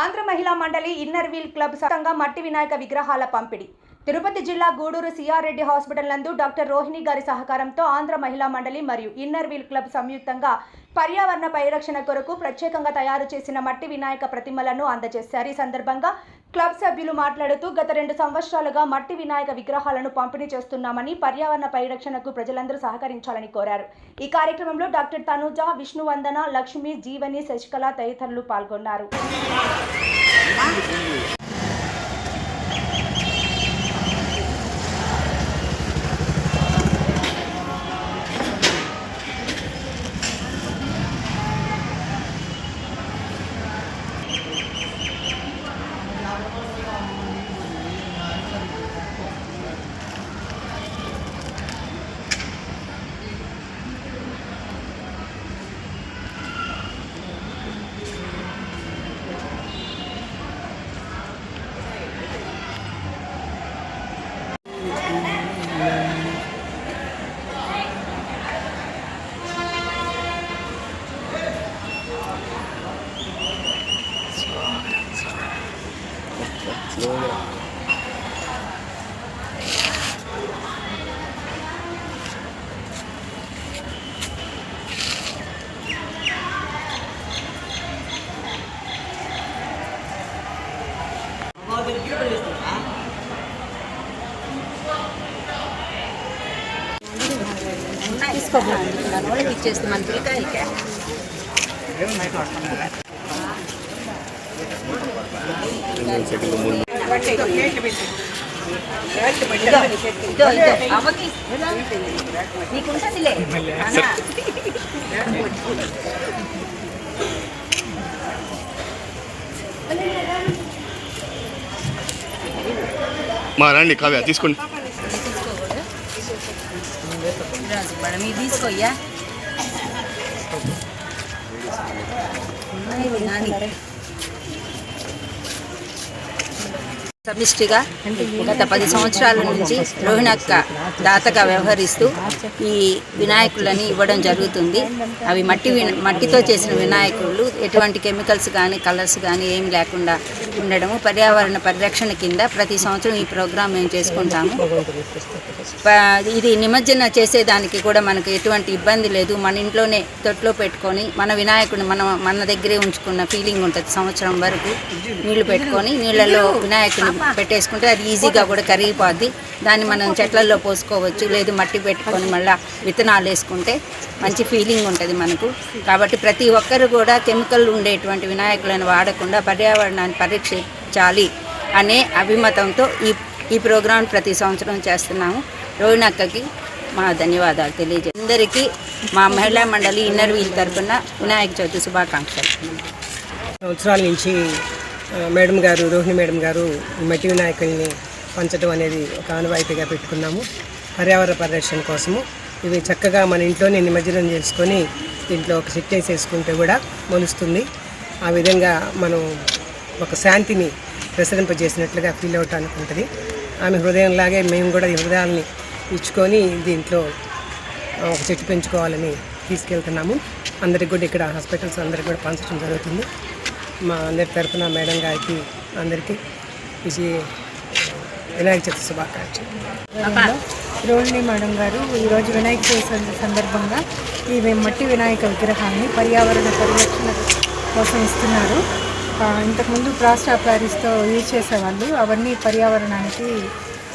ఆంధ్ర మహిళా మండలి inner wheel club సంఘంగా మట్టి వినాయక విగ్రహాల పంపిణీ. తిరుపతి జిల్లా గూడూరు సిఆర్ రెడ్డి హాస్పిటల్ నందు డాక్టర్ రోహిణి గారి సహకారంతో ఆంధ్ర మహిళా మండలి మరియు ఇన్నర్ వీల్ క్లబ్ సంయుక్తంగా పర్యావరణ పరిరక్షణ కొరకు ప్రత్యేకంగా తయారు చేసిన మట్టి వినాయక ప్రతిమలను అందజేశారు. ఈ సందర్భంగా క్లబ్ సభ్యులు మాట్లాడుతూ గత రెండు సంవత్సరాలుగా మట్టి వినాయక విగ్రహాలను పంపిణీ చేస్తున్నామని పర్యావరణ పరిరక్షణకు ప్రజలందరూ సహకరించాలని కోరారు. ఈ కార్యక్రమంలో డాక్టర్ తనుజ విష్ణువందన లక్ష్మి జీవని శశికళ తదితరులు పాల్గొన్నారు. తీసుకోబోతున్నాను వాళ్ళకి ఇచ్చేస్తే మన పిల్లకాయలకి ఇదో మా రండి కావ్య తీసుకోండి. మేడం ఇది తీసుకోయ్యా ఇది నాని. సమిష్టిగా గత పది సంవత్సరాల నుంచి రోహిణక్క దాతగా వ్యవహరిస్తూ ఈ వినాయకులని ఇవ్వడం జరుగుతుంది. అవి మట్టి విన- మట్టితో చేసిన వినాయకులు ఎటువంటి కెమికల్స్ కానీ కలర్స్ కానీ ఏమి లేకుండా ఉండడము పర్యావరణ పరిరక్షణ కింద ప్రతి సంవత్సరం ఈ ప్రోగ్రాం మేము చేసుకుంటాము. ఇది నిమజ్జన చేసేదానికి కూడా మనకు ఎటువంటి ఇబ్బంది లేదు. మన ఇంట్లోనే తొట్లో పెట్టుకొని మన వినాయకుడిని మనం మన దగ్గరే ఉంచుకున్న ఫీలింగ్ ఉంటుంది సంవత్సరం వరకు. నీళ్ళు పెట్టుకొని నీళ్ళలో వినాయకుడిని పెట్టేసుకుంటే అది ఈజీగా కూడా కరిగిపోద్ది. దాన్ని మనం చెట్లలో పోసుకోవచ్చు లేదు మట్టి పెట్టుకొని మళ్ళీ విత్తనాలు వేసుకుంటే మంచి ఫీలింగ్ ఉంటుంది మనకు. కాబట్టి ప్రతి ఒక్కరు కూడా కెమికల్ ఉండేటువంటి వినాయకులను వాడకుండా పర్యావరణాన్ని పరీక్షించాలి అనే అభిమతంతో ఈ ఈ ప్రోగ్రాం ప్రతి సంవత్సరం చేస్తున్నాము. రోహిణక్కకి మా ధన్యవాదాలు తెలియజే అందరికీ మా మహిళా మండలి ఇన్నర్ వీల్ తరఫున వినాయక చవితి శుభాకాంక్షలు. సంవత్సరాల నుంచి మేడం గారు రోహిణి మేడం గారు మట్టి వినాయకుల్ని పంచడం అనేది ఒక ఆనవాయితీగా పెట్టుకున్నాము. పర్యావరణ పరిరక్షణ కోసము. ఇవి చక్కగా మన ఇంట్లోనే నిమజ్జనం చేసుకొని దీంట్లో ఒక సెట్ వేసేసుకుంటే కూడా మొలుస్తుంది. ఆ విధంగా మనం ఒక శాంతిని ప్రసరింపజేసినట్లుగా ఫీల్ అవటానికి ఉంటుంది. ఆమె హృదయంలాగే మేము కూడా ఈ హృదయాల్ని ఇచ్చుకొని దీంట్లో ఒక చెట్టు పెంచుకోవాలని తీసుకెళ్తున్నాము. అందరికి కూడా ఇక్కడ హాస్పిటల్స్ అందరికి కూడా పంచడం జరుగుతుంది. మా అందరి తరఫున మేడం గారికి అందరికీ విజయ వినాయక చవితి శుభాకాంక్షలు. రోహిణి మేడం గారు ఈరోజు వినాయక చవితి సంద- సందర్భంగా ఈ మట్టి వినాయక విగ్రహాన్ని పర్యావరణ పరిరక్షణ కోసం ఇస్తున్నారు. ఇంతకుముందు ప్లాస్టర్ ప్యారిస్తో యూజ్ చేసేవాళ్ళు అవన్నీ పర్యావరణానికి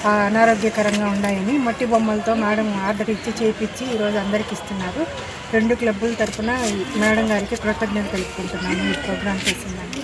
అనారోగ్యకరంగా ఉన్నాయని మట్టి బొమ్మలతో మేడం ఆర్డర్ ఇచ్చి చేయించి ఈరోజు అందరికి ఇస్తున్నారు. రెండు క్లబ్బుల తరఫున మేడం గారికి కృతజ్ఞత తెలుపుకుంటున్నాను. ఈ ప్రోగ్రామ్ చేసిందండి